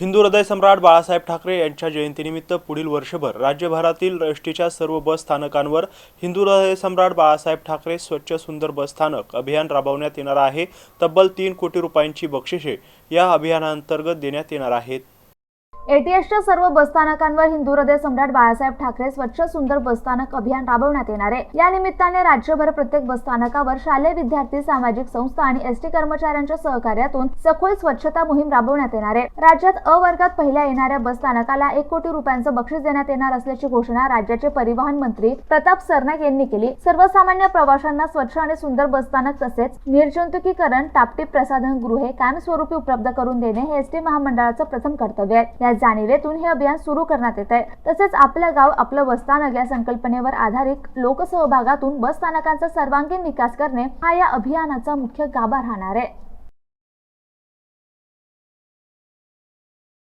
हिंदू हृदय सम्राट बाळासाहेब ठाकरे यांच्या जयंतीनिमित्त पुढील वर्षभर राज्यभरातील एसटीच्या सर्व बस स्थानकांवर हिंदू हृदय सम्राट बाळासाहेब ठाकरे स्वच्छ सुंदर बस स्थानक अभियान राबवण्यात येणार आहे. तब्बल तीन कोटी रुपयांची बक्षिसे या अभियानांतर्गत देण्यात येणार आहेत. एटीएसच्या सर्व बसस्थानकांवर हिंदू हृदय सम्राट बाळासाहेब ठाकरे स्वच्छ सुंदर बसस्थानक अभियान राबवण्यात येणार आहे. या निमित्ताने राज्यभर प्रत्येक बसस्थानकावर शालेय विद्यार्थी सामाजिक संस्था आणि एसटी कर्मचाऱ्यांच्या सहकार्यातून सखोल स्वच्छता मोहीम राबवण्यात येणार आहे. राज्यात अ वर्गात पहिल्या येणाऱ्या बसस्थानकाला एक कोटी रुपयांचं बक्षीस देण्यात येणार असल्याची घोषणा राज्याचे परिवहन मंत्री प्रताप सरनाईक यांनी केली. सर्वसामान्य प्रवाशांना स्वच्छ आणि सुंदर बसस्थानक तसेच निर्जंतुकीकरण टापटीप प्रसाधन गृहे कायमस्वरूपी उपलब्ध करून देणे हे एसटी महामंडळाचं प्रथम कर्तव्य आहे. जाणीवेतून हे अभियान सुरू करण्यात येत आहे तसेच आपलं गाव आपलं बसस्थानक या संकल्पनेवर आधारित लोकसहभागातून बस स्थानकांचा सर्वांगीण विकास करणे हा या अभियानाचा मुख्य गाभा राहणार आहे.